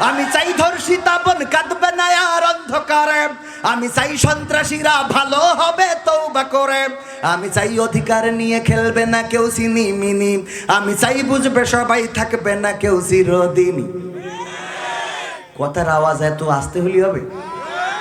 আমি চাই ধর্ষিতা বোন কাঁদবে না আর অন্ধকারে। আমি চাই সন্ত্রাসীরা ভালো হবে তৌবা করে। আমি চাই অধিকার নিয়ে খেলবে না কেউ সিনি মিনি। আমি চাই বুঝবে সবাই থাকবে না কেউ চিরদিনই কথার আওয়াজ এত আসতে হলি হবে?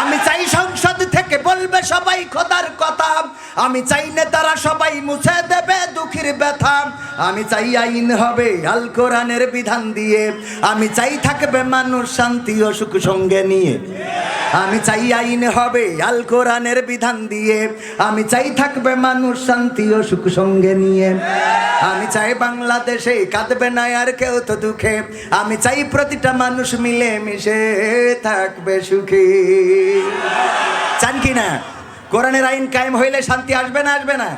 আমি চাই সংসদ থেকে বলবে সবাই খোদার কথা। আমি চাই নেতারা সবাই মুছে দেবে দুঃখীর ব্যথা। আমি চাই আইন হবে আল কোরআনের বিধান দিয়ে। আমি চাই থাকবে মানুষ শান্তি ও সুখ সঙ্গে নিয়ে। আমি চাই আইন হবে, আল কোরআনের বিধান দিয়ে। আমি চাই থাকবে মানুষ শান্তি ও সুখ সঙ্গে নিয়ে। আমি চাই বাংলাদেশে কাঁদবে না আর কেউ তো দুঃখে। আমি চাই প্রতিটা মানুষ মিলে মিশে থাকবে সুখী। চান কি না? কোরআনের আইন কায়েম হইলে শান্তি আসবে না আসবে না?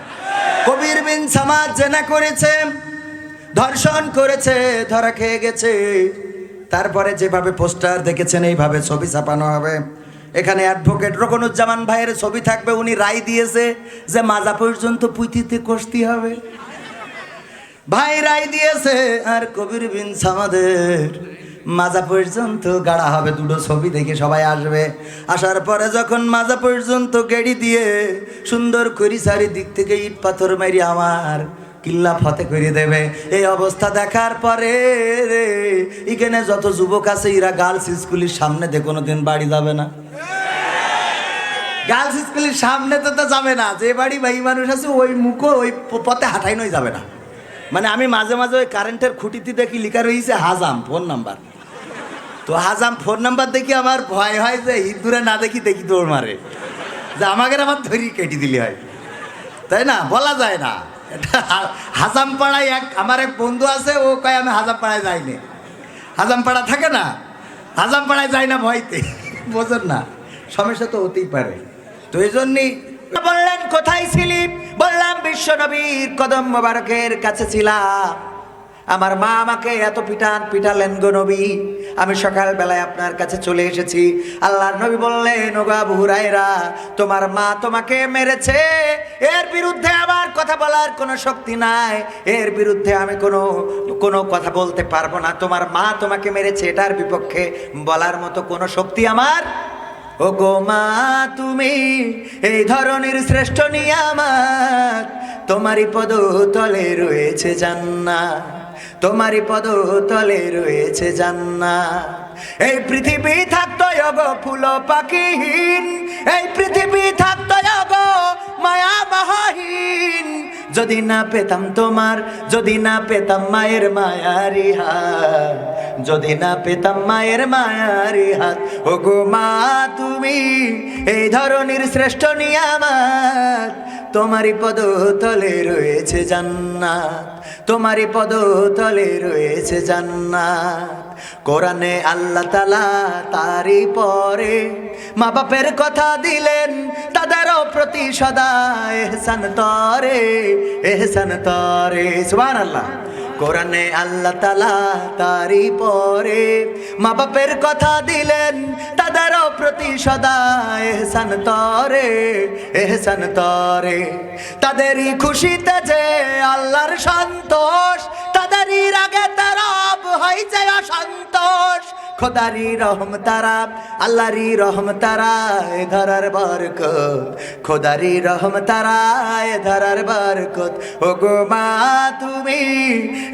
কবির বিন সামাজ জেনা করেছে, ধর্ষণ করেছে, ধরা খেয়ে গেছে। তারপরে যেভাবে পোস্টার দেখেছেন, এইভাবে ছবি ছাপানো হবে। এখানে অ্যাডভোকেট রকনুজ্জামান ভাইয়ের ছবি থাকবে, উনি রায় দিয়েছে যে মাজা পর্যন্ত পুঁথিতে কষতি হবে। ভাই রায় দিয়েছে, আর কবির বিন সামাদের মাজা পর্যন্ত গাড়া হবে দুটো ছবি দেখে সবাই আসবে। আসার পরে যখন মাজা পর্যন্ত গেড়ি দিয়ে সুন্দর করি চারিদিক থেকে ইট পাথর মারি আমার কিল্লা ফতে করে দেবে। এই অবস্থা দেখার পরে রে, এখানে যত যুবক আছে, এরা গার্লস স্কুলের সামনে দিয়ে কোনোদিন বাড়ি যাবে না। গার্লস স্কুলের সামনে তো তো যাবে না, যে বাড়ি ভাই মানুষ আছে, ওই মুখো ওই পথে হাঁটাই নই যাবে না। মানে আমি মাঝে মাঝে ওই কারেন্টের খুঁটিতে দেখি, লিখা রয়েছে হাজাম ফোন নাম্বার তো হাজাম ফোন নাম্বার দেখি আমার ভয় হয় যে ইঁদুরে না দেখি দেখি দৌড় মারে। যে আমাকে আবার ধরি কেটে দিলি হয়। তাই না? বলা যায় না। এটা হা- হাজাম পাড়ায় এক আমার এক বন্ধু আছে, ও কয়, আমি হাজামপাড়ায় যাইনি হাজামপাড়া থাকে না? হাজাম পাড়ায় যাই না ভয়তে? বোঝেন না। সমস্যা তো হতেই পারে। তো এই জন্যই বললেন, কোথায় ছিলি? বললাম, বিশ্ব নবীর কদম মোবারকের কাছে ছিলাম। আমার মা আমাকে এত পিটান পিটালেন গো নবী। আমি সকালবেলায় আপনার কাছে চলে এসেছি। আল্লাহর নবী বললেন, ওগা বুহুরাইরা তোমার মা তোমাকে মেরেছে। এর বিরুদ্ধে আমার কথা বলার কোনো শক্তি নাই। এর বিরুদ্ধে আমি কোনো কোনো কথা বলতে পারব না। তোমার মা তোমাকে মেরেছে, এটার বিপক্ষে বলার মতো কোনো শক্তি আমার ও গো মা, তুমি এই ধরনের শ্রেষ্ঠ নিয়ামত। তোমারই পদ তলে রয়েছে জান্না তোমারই পদ তলে রয়েছে জান্না এই পৃথিবী থাকতো গো ফুল পাখিহীন। এই পৃথিবী থাকতো গো মায়া মহাহীন। যদি না পেতাম তোমার, যদি না পেতাম মায়ের মায়ারি হাত যদি না পেতাম মায়ের মায়ারি হাত। ও গো মা, তুমি এই ধরনের শ্রেষ্ঠ নিয়ামত। তোমারই পদ তলে রয়েছে জান্নাত। তোমারই পদ তলে রয়েছে জান্নাত। কোরআনে আল্লাহ তালা তারই পরে মা বাপের কথা দিলেন, তাদেরও প্রতি সদা এহসান তরে এহসান তরে। সুবহান আল্লাহ কোরআনে আল্লাহ তালা তারই পরে মা বাপের কথা দিলেন তাদের প্রতি সদা এহসান তরে এহসান তরে। তাদেরই খুশিতে যে আল্লাহর সন্তোষ, তাদেরই রাগে তারা হয় যে অসন্তোষ। খোদারি রহম তারা, আল্লাহরি রহম তারা, এ ধরার বরকত। খোদারি রহম তারা, এ ধরার বরকত। ও গো মা, তুমি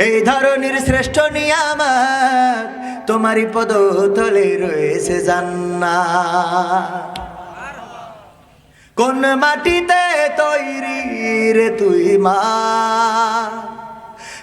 এই ধরনের শ্রেষ্ঠ নিয়ামত তোমারই পদ তলে রয়েছে জান্না কোন মাটিতে তৈরি রে তুই মা?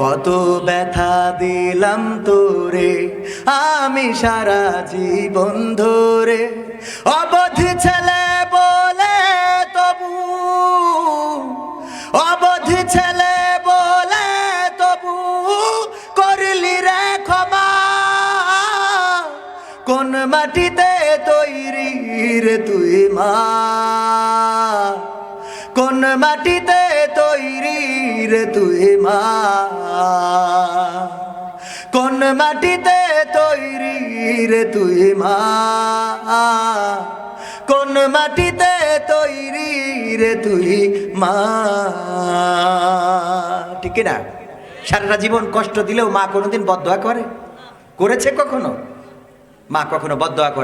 কত ব্যথা দিলাম তোরে, আমি সারা জীবন ধরে। অবধি ছেলে বলে তবু, অবধি ছেলে বলে তবু, করলি রে ক্ষমা। কোন মাটিতে তৈরি রে তুই মা? কোন মাটিতে তৈরি রে তুই মা? কোন মাটিতে তৈরি রে তুই মা? কোন মাটিতে তৈরি রে তুই মা? ঠিক না? সারাটা জীবন কষ্ট দিলেও মা কোনোদিন বদয়া করে? করেছে কখনো? মা কখনো বদয়া করে?